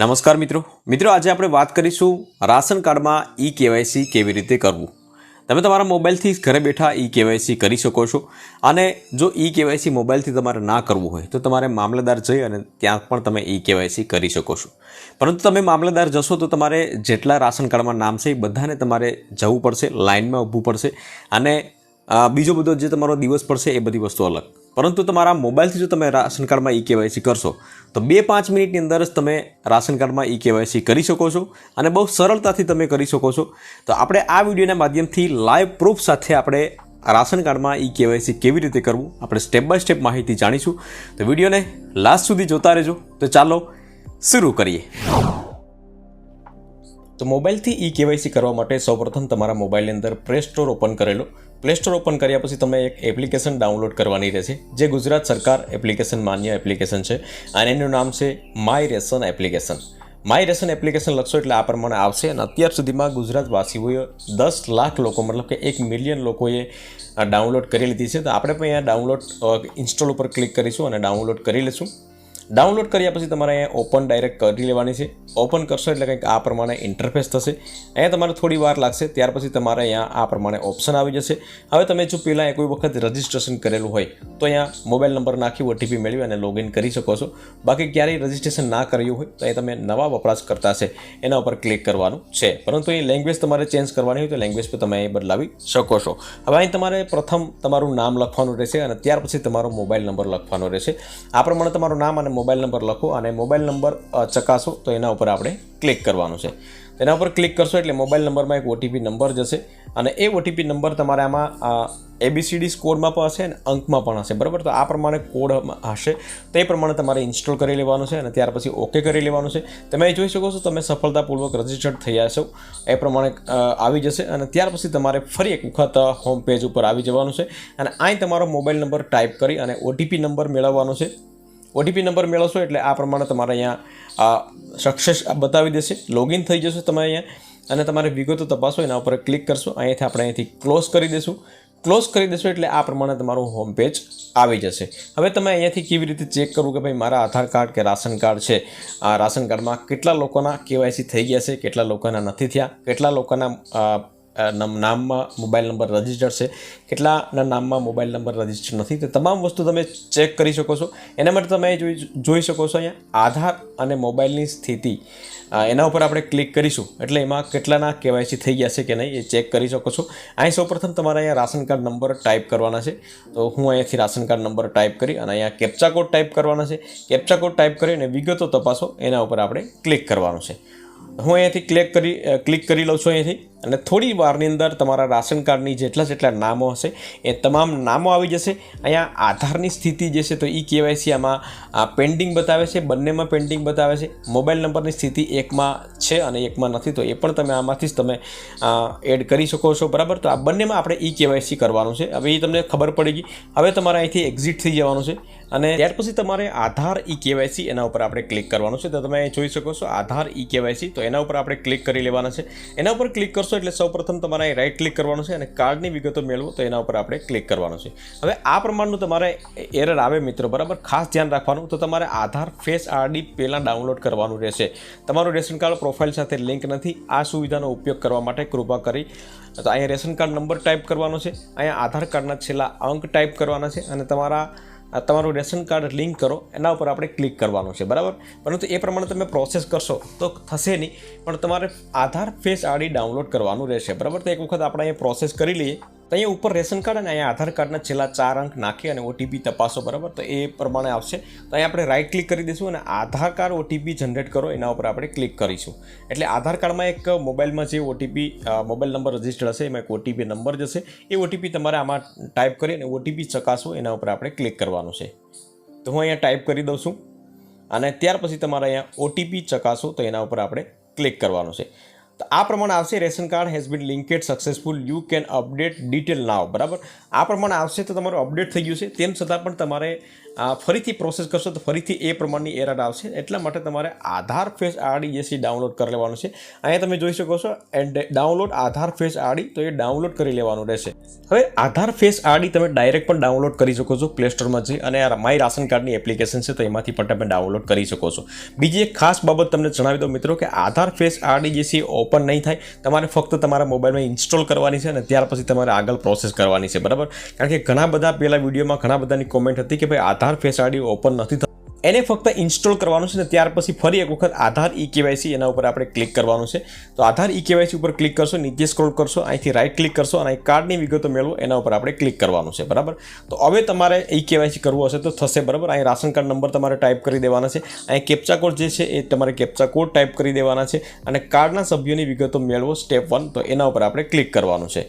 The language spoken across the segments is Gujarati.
નમસ્કાર મિત્રો. મિત્રો, આજે આપણે વાત કરીશું રાશન કાર્ડમાં ઈ કેવાયસી કેવી રીતે કરવું. તમે તમારા મોબાઈલથી ઘરે બેઠા ઈ કેવાયસી કરી શકો છો. અને જો ઈ કેવાયસી મોબાઈલથી તમારે ના કરવું હોય, તો તમારે મામલતદાર જઈ અને ત્યાં પણ તમે ઈ કેવાયસી કરી શકો છો. પરંતુ તમે મામલતદાર જશો, તો તમારે જેટલા રાશન કાર્ડમાં નામ છે એ બધાને તમારે જવું પડશે લાઇનમાં ઊભું પડશે. અને બીજો બધો જે તમારો દિવસ પડશે એ બધી વસ્તુ અલગ. પરંતુ તમારા મોબાઈલથી જો તમે રાશન કાર્ડમાં ઈ કેવાયસી કરશો, તો બે પાંચ મિનિટની અંદર જ તમે રાશન કાર્ડમાં ઈ કેવાયસી કરી શકો છો અને બહુ સરળતાથી તમે કરી શકો છો. તો આપણે આ વિડીયોના માધ્યમથી લાઈવ પ્રૂફ સાથે આપણે રાશન કાર્ડમાં ઈ કેવાયસી કેવી રીતે કરવું, આપણે સ્ટેપ બાય સ્ટેપ માહિતી જાણીશું. તો વિડીયોને લાસ્ટ સુધી જોતા રહેજો. તો ચાલો, શરૂ કરીએ. તો મોબાઈલથી ઈ કેવાયસી કરવા માટે સૌપ્રથમ તમારા મોબાઈલની અંદર પ્લે સ્ટોર ઓપન કરેલો. પ્લે સ્ટોર ઓપન કર્યા પછી તમે એક એપ્લિકેશન ડાઉનલોડ કરવાની રહેશે, જે ગુજરાત સરકાર એપ્લિકેશન માન્ય એપ્લિકેશન છે. અને એનું નામ છે my ration application my ration application લખશો એટલે આ પ્રમાણે આવશે અને અત્યાર સુધીમાં ગુજરાતવાસીઓએ દસ લાખ લોકો, મતલબ કે એક મિલિયન લોકોએ ડાઉનલોડ કરી લીધી છે. તો આપણે પણ અહીંયા ડાઉનલોડ ઇન્સ્ટોલ ઉપર ક્લિક કરીશું અને ડાઉનલોડ કરી લઈશું. ડાઉનલોડ કર્યા પછી તમારે અહીંયા ઓપન ડાયરેક્ટ કરી લેવાની છે. ઓપન કરશો એટલે કંઈક આ પ્રમાણે ઇન્ટરફેસ થશે. અહીંયા તમારે થોડી વાર લાગશે, ત્યાર પછી તમારે અહીંયા આ પ્રમાણે ઓપ્શન આવી જશે. હવે તમે જો પહેલાં કોઈ વખત રજિસ્ટ્રેશન કરેલું હોય, તો અહીંયા મોબાઈલ નંબર નાખી ઓટીપી મેળવી અને લોગિન કરી શકો છો. બાકી ક્યારેય રજિસ્ટ્રેશન ના કર્યું હોય, તો એ તમે નવા વપરાશકર્તા છે, એના ઉપર ક્લિક કરવાનું છે. પરંતુ એ લેંગ્વેજ તમારે ચેન્જ કરવાની હોય, તો લેંગ્વેજ પર તમે એ બદલાવી શકો છો. હવે અહીં તમારે પ્રથમ તમારું નામ લખવાનું રહેશે અને ત્યાર પછી તમારો મોબાઈલ નંબર લખવાનો રહેશે. આ પ્રમાણે તમારું નામ અને મોબાઈલ નંબર લખો અને મોબાઈલ નંબર ચકાસો, તો એના ઉપર આપણે ક્લિક કરવાનું છે. તેના ઉપર ક્લિક કરશો એટલે મોબાઈલ નંબરમાં એક ઓટીપી નંબર જશે અને એ ઓટીપી નંબર તમારે આમાં એબીસીડી સ્કોરમાં પણ હશે અને અંકમાં પણ હશે. બરાબર? તો આ પ્રમાણે કોડ હશે. તે પ્રમાણે તમારે ઇન્સ્ટોલ કરી લેવાનું છે અને ત્યાર પછી ઓકે કરી લેવાનું છે. તમે જોઈ શકો છો, તમે સફળતાપૂર્વક રજિસ્ટર્ડ થયા છો. એ પ્રમાણે આવી જશે અને ત્યાર પછી તમારે ફરી એક વખત હોમ પેજ ઉપર આવી જવાનું છે. અને અહીં તમારો મોબાઈલ નંબર ટાઈપ કરી અને ઓટીપી નંબર મેળવવાનો છે. ઓટીપી નંબર મેળવશો એટલે આ પ્રમાણે તમારે અહીંયા સક્સેસ બતાવી દેશે. લોગિન થઈ જશે તમે અહીંયા અને તમારે વિગતો તપાસો, એના ઉપર ક્લિક કરશો. અહીંયાથી આપણે અહીંથી ક્લોઝ કરી દઈશું ક્લોઝ કરી દેશો એટલે આ પ્રમાણે તમારું હોમ પેજ આવી જશે. હવે તમે અહીંયાથી કેવી રીતે ચેક કરવું કે ભાઈ મારા આધાર કાર્ડ કે રાશન કાર્ડ છે? આ રાશન કાર્ડમાં કેટલા લોકોના કેવાયસી થઈ ગયા છે? કેટલા લોકોના નથી થયા? કેટલા લોકોના નામમાં મોબાઈલ નંબર રજિસ્ટર્ડ છે. કેટલાના નામમાં મોબાઈલ નંબર રજિસ્ટર્ડ નથી? તે તમામ વસ્તુ તમે ચેક કરી શકો છો. એના માટે તમે જોઈ જોઈ શકો છો અહીંયા આધાર અને મોબાઈલની સ્થિતિ. એના ઉપર આપણે ક્લિક કરીશું. એટલે એમાં કેટલાના કેવાયસી થઈ ગયા છે કે નહીં એ ચેક કરી શકો છો. અહીં સૌપ્રથમ તમારે અહીંયા રાશન કાર્ડ નંબર ટાઈપ કરવાના છે. તો હું અહીંયાથી રાશન કાર્ડ નંબર ટાઈપ કરી અને અહીંયા કેપ્ચા કોડ ટાઈપ કરવાના છે. કેપ્ચા કોડ ટાઈપ કરી અને વિગતો તપાસો. એના ઉપર આપણે ક્લિક કરવાનું છે. હું અહીંયાથી ક્લિક કરી ક્લિક કરી લઉં છું અહીંયાથી. અને થોડી વારની અંદર તમારા રાશન કાર્ડની જેટલા જેટલા નામો હશે, એ તમામ નામો આવી જશે. અહીંયા આધારની સ્થિતિ જે છે તો ઈ કેવાયસી આમાં પેન્ડિંગ બતાવે છે, બંનેમાં પેન્ડિંગ બતાવે છે. મોબાઈલ નંબરની સ્થિતિ એકમાં છે અને એકમાં નથી, તો એ પણ તમે આમાંથી જ તમે એડ કરી શકો છો. બરાબર? તો આ બંનેમાં આપણે ઈ કેવાયસી કરવાનું છે. હવે એ તમને ખબર પડી ગઈ. હવે તમારે અહીંથી એક્ઝિટ થઈ જવાનું છે. અને ત્યાર પછી તમારે આધાર ઈ કેવાયસી એના ઉપર આપણે ક્લિક કરવાનું છે. તો તમે જોઈ શકો છો, આધાર ઈ કેવાયસી, તો એના ઉપર આપણે ક્લિક કરી લેવાના છે. એના ઉપર ક્લિક કરશો એટલે સૌપ્રથમ તમારે રાઈટ ક્લિક કરવાનું છે અને કાર્ડની વિગતો મેળવો તો એના ઉપર આપણે ક્લિક કરવાનું છે. હવે આ પ્રમાણનું તમારે એરર આવે મિત્રો, બરાબર? ખાસ ધ્યાન રાખવાનું તો તમારે આધાર ફેસ આરડી પહેલાં ડાઉનલોડ કરવાનું રહેશે. તમારું રેશન કાર્ડ પ્રોફાઇલ સાથે લિંક નથી. આ સુવિધાનો ઉપયોગ કરવા માટે કૃપા કરી. તો અહીંયા રેશન કાર્ડ નંબર ટાઈપ કરવાનો છે. અહીંયા આધાર કાર્ડના છેલ્લા અંક ટાઈપ કરવાના છે અને તમારા તમારું રેશન કાર્ડ લિંક કરો, એના ઉપર આપણે ક્લિક કરવાનું છે, બરાબર? પરંતુ એ પ્રમાણે તમે પ્રોસેસ કરશો તો થશે નહીં, પણ તમારે આધાર ફેસ આડી ડાઉનલોડ કરવાનું રહેશે, બરાબર? તો એક વખત આપણે અહીંયા પ્રોસેસ કરી લઈએ. તો અહીંયા ઉપર રેશન કાર્ડ અને અહીંયા આધાર કાર્ડના છેલ્લા ચાર અંક નાખી અને ઓટીપી તપાસો, બરાબર? તો એ પ્રમાણે આવશે. તો અહીંયા આપણે રાઇટ ક્લિક કરી દઈશું અને આધાર કાર્ડ ઓટીપી જનરેટ કરો. એના ઉપર આપણે ક્લિક કરીશું. એટલે આધાર કાર્ડમાં એક મોબાઈલમાં જે ઓટીપી મોબાઈલ નંબર રજિસ્ટર હશે, એમાં એક ઓટીપી નંબર જશે. એ ઓટીપી તમારે આમાં ટાઈપ કરી અને ઓટીપી ચકાસો, એના ઉપર આપણે ક્લિક કરવાનું છે. તો હું અહીંયા ટાઈપ કરી દઉં છું. અને ત્યાર પછી તમારે અહીંયા ઓટીપી ચકાસો, તો એના ઉપર આપણે ક્લિક કરવાનું છે. તો આ પ્રમાણે આવશે, ration card has been linked successful you can update detail now બરાબર? આ પ્રમાણે આવશે તો તમારું અપડેટ થઈ ગયું છે. તેમ છતાં પણ તમારે ફરીથી પ્રોસેસ કરશો તો ફરીથી એ પ્રમાણની એરર આવશે. એટલા માટે તમારે આધાર ફેસ આરડી જે ડાઉનલોડ કરી લેવાનું છે. અહીંયા તમે જોઈ શકો છો and download Aadhaar face RD તો એ ડાઉનલોડ કરી લેવાનું રહેશે. હવે આધાર ફેસ આરડી તમે ડાયરેક્ટ પણ ડાઉનલોડ કરી શકો છો પ્લે સ્ટોરમાં જઈ અને માય રાશન કાર્ડની એપ્લિકેશન છે, તો એમાંથી પણ તમે ડાઉનલોડ કરી શકો છો. બીજી એક ખાસ બાબત તમને જણાવી દઉં મિત્રો, કે આધાર ફેસ આડી જે છે ઓપન નહીં થાય. તમારે ફક્ત તમારા મોબાઈલમાં ઇન્સ્ટોલ કરવાની છે અને ત્યાર પછી તમારે આગળ પ્રોસેસ કરવાની છે. બરાબર? કારણ કે ઘણા બધા પહેલાં વિડીયોમાં ઘણા બધાની કોમેન્ટ હતી કે ભાઈ, આધાર ફેસ આઈડી ઓપન નથી એને ફક્ત ઇન્સ્ટોલ કરવાનું છે ને ત્યાર પછી ફરી એક વખત આધાર ઈ કેવાયસી એના ઉપર આપણે ક્લિક કરવાનું છે. તો આધાર ઈ કેવાયસી ઉપર ક્લિક કરશો, નીચે સ્ક્રોલ કરશો, અહીંથી રાઇટ ક્લિક કરશો અને કાર્ડની વિગતો મેળવો, એના ઉપર આપણે ક્લિક કરવાનું છે, બરાબર? તો હવે તમારે ઈ કેવાયસી કરવું હશે તો થશે, બરાબર? અહીં રાશન કાર્ડ નંબર તમારે ટાઈપ કરી દેવાના છે. અહીં કેપ્ચા કોડ જે છે એ તમારે કેપ્ચા કોડ ટાઈપ કરી દેવાના છે અને કાર્ડના સભ્યોની વિગતો મેળવો સ્ટેપ વન તો એના ઉપર આપણે ક્લિક કરવાનું છે.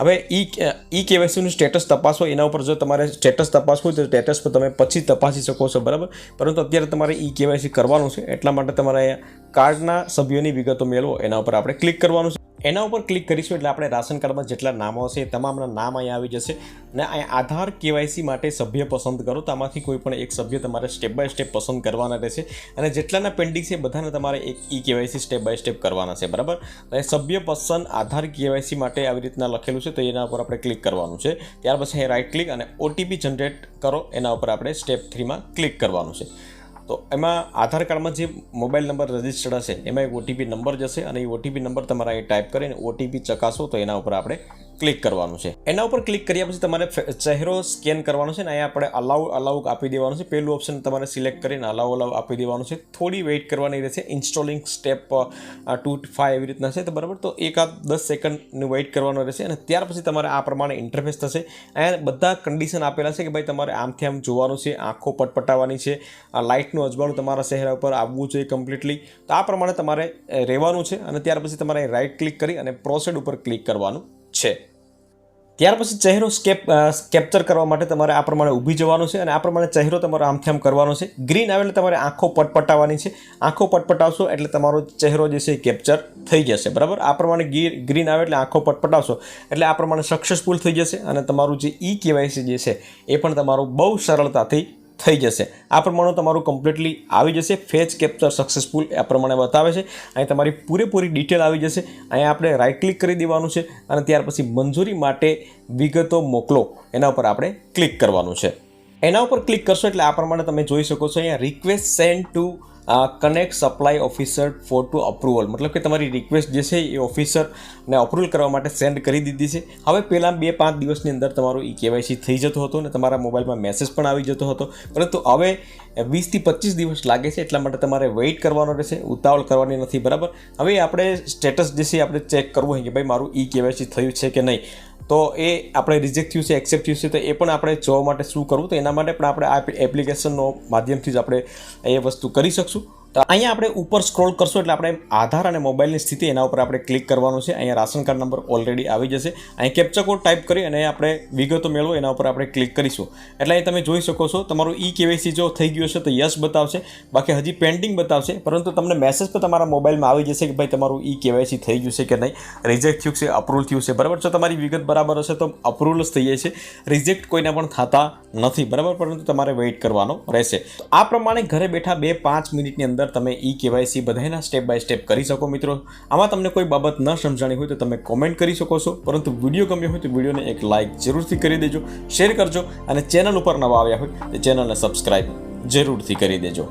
હવે ઈ ઈ કેવાયસીનું સ્ટેટસ તપાસો એના ઉપર જો તમારે સ્ટેટસ તપાસવું હોય તો સ્ટેટસ પર તમે પછી તપાસી શકો છો, બરાબર? પરંતુ અત્યારે તમારે ઈ કેવાયસી કરવાનું છે, એટલા માટે તમારે કાર્ડના સભ્યોની વિગતો મેળવો, એના ઉપર આપણે ક્લિક કરવાનું છે. એના ઉપર ક્લિક કરીશું એટલે આપણે રાશન કાર્ડમાં જેટલા નામો હશે તમામના નામ અહીંયા આવી જશે. અને અહીંયા આધાર કેવાયસી માટે સભ્ય પસંદ કરો. તો આમાંથી કોઈ પણ એક સભ્ય તમારે સ્ટેપ બાય સ્ટેપ પસંદ કરવાના રહેશે. અને જેટલાના પેન્ડિંગ છે બધાને તમારે એક e KYC step by step કરવાના છે. બરાબર? અને સભ્ય પસંદ આધાર કેવાયસી માટે આવી રીતના લખેલું છે. તો એના ઉપર આપણે ક્લિક કરવાનું છે. ત્યાર પછી રાઇટ ક્લિક અને ઓટીપી જનરેટ કરો. એના ઉપર આપણે સ્ટેપ થ્રીમાં ક્લિક કરવાનું છે. તો એમાં આધાર કાર્ડમાં જે મોબાઈલ નંબર રજિસ્ટર્ડ હશે, એમાં એક ઓટીપી નંબર જશે અને એ ઓટીપી નંબર તમારા એ ટાઈપ કરીને ઓટીપી ચકાસો તો એના ઉપર આપણે ક્લિક કરવાનું છે. એના ઉપર ક્લિક કર્યા પછી તમારે ચહેરો સ્કેન કરવાનો છે ને, અહીંયા આપણે અલાઉ અલાઉ આપી દેવાનું છે. પહેલું ઓપ્શન તમારે સિલેક્ટ કરીને અલાઉ અલાઉ આપી દેવાનું છે. થોડી વેઇટ કરવાની રહેશે. ઇન્સ્ટોલિંગ સ્ટેપ ટુ ફાઈવ એવી રીતના છે. તો બરાબર? તો એકાદ દસ સેકન્ડનું વેઇટ કરવાનો રહેશે અને ત્યાર પછી તમારે આ પ્રમાણે ઇન્ટરફેસ થશે. અહીંયા બધા કન્ડિશન આપેલા છે કે ભાઈ તમારે આમથી આમ જોવાનું છે, આંખો પટપટાવવાની છે, આ લાઇટનું અજવાળું તમારા ચહેરા ઉપર આવવું જોઈએ કમ્પ્લીટલી તો આ પ્રમાણે તમારે રહેવાનું છે અને ત્યાર પછી તમારે રાઈટ ક્લિક કરી અને પ્રોસેડ ઉપર ક્લિક કરવાનું. છે. ત્યાર પછી ચહેરો સ્કેપ કેપ્ચર કરવા માટે તમારે આ પ્રમાણે ઊભી જવાનું છે અને આ પ્રમાણે ચહેરો તમારો આમથેમ કરવાનો છે. ગ્રીન આવે એટલે તમારે આંખો પટપટાવવાની છે. આંખો પટપટાવશો એટલે તમારો ચહેરો જે છે એ કેપ્ચર થઈ જશે. બરાબર? આ પ્રમાણે ગ્રીન આવે એટલે આંખો પટપટાવશો. એટલે આ પ્રમાણે સક્સેસફુલ થઈ જશે અને તમારું જે ઈ કેવાયસી જે છે એ પણ તમારું બહુ સરળતાથી થઈ જશે. આ પ્રમાણે તમારું કમ્પ્લીટલી આવી જશે. ફેચ કેપ્ચર સક્સેસફુલ આ પ્રમાણે બતાવે છે. અહીં તમારી પૂરેપૂરી ડિટેલ આવી જશે. અહીંયા આપણે રાઇટ ક્લિક કરી દેવાનું છે અને ત્યાર પછી મંજૂરી માટે વિગતો મોકલો. એના ઉપર આપણે ક્લિક કરવાનું છે. એના ઉપર ક્લિક કરશો એટલે આ પ્રમાણે તમે જોઈ શકો છો અહીંયા request send to connect supply officer for approval મતલબ કે તમારી રિક્વેસ્ટ જે છે એ ઓફિસરને અપ્રુવલ કરવા માટે સેન્ડ કરી દીધી છે. હવે પહેલાં બે પાંચ દિવસની અંદર તમારું ઈ કેવાયસી થઈ જતો હતો અને તમારા મોબાઈલમાં મેસેજ પણ આવી જતો હતો. પરંતુ હવે વીસથી પચીસ દિવસ લાગે છે એટલા માટે તમારે વેઇટ કરવાનો રહેશે, ઉતાવળ કરવાની નથી, બરાબર? હવે આપણે સ્ટેટસ જે છે આપણે ચેક કરવું હોય કે ભાઈ મારું ઈ કેવાયસી થયું છે કે નહીં? તો એ આપણે રિજેક્ટ થયું છે એક્સેપ્ટ થયું છે, તો એ પણ આપણે જોવા માટે શું કરવું? તો એના માટે પણ આપણે આ એપ્લિકેશનનો માધ્યમથી જ આપણે એ વસ્તુ કરી શકશું. તો અહીંયા આપણે ઉપર સ્ક્રોલ કરશું એટલે આપણે આધાર અને મોબાઈલની સ્થિતિ એના ઉપર આપણે ક્લિક કરવાનું છે. અહીંયા રાશન કાર્ડ નંબર ઓલરેડી આવી જશે. અહીં કેપ્ચા કોડ ટાઈપ કરી અને આપણે વિગતો મેળવો, એના ઉપર આપણે ક્લિક કરીશું. એટલે અહીં તમે જોઈ શકો છો, તમારું ઈ કેવાયસી જો થઈ ગયું છે તો યસ બતાવશે. બાકી હજી પેન્ડિંગ બતાવશે, પરંતુ તમને મેસેજ પર તમારા મોબાઈલમાં આવી જશે કે ભાઈ તમારું ઈ કેવાયસી થઈ ગયું છે કે નહીં. રિજેક્ટ થયું છે અપ્રુવલ થયું છે, બરાબર? જો તમારી વિગત બરાબર હશે તો અપ્રુવલ જ થઈ જાય છે. રિજેક્ટ કોઈના પણ થતા નથી, બરાબર? પરંતુ તમારે વેઇટ કરવાનો રહેશે. આ પ્રમાણે ઘરે બેઠા બે પાંચ મિનિટની અંદર તમે ઈ કેવાયસી બધાના સ્ટેપ બાય સ્ટેપ કરી શકો મિત્રો. આમાં તમને કોઈ બાબત ન સમજાણી હોય તો તમે કોમેન્ટ કરી શકો છો. પરંતુ વીડિયો ગમ્યો હોય તો વિડીયોને એક લાઇક જરૂરથી કરી દેજો શેર કરજો અને ચેનલ ઉપર નવા આવ્યા હોય તો ચેનલને સબસ્ક્રાઈબ જરૂરથી કરી દેજો.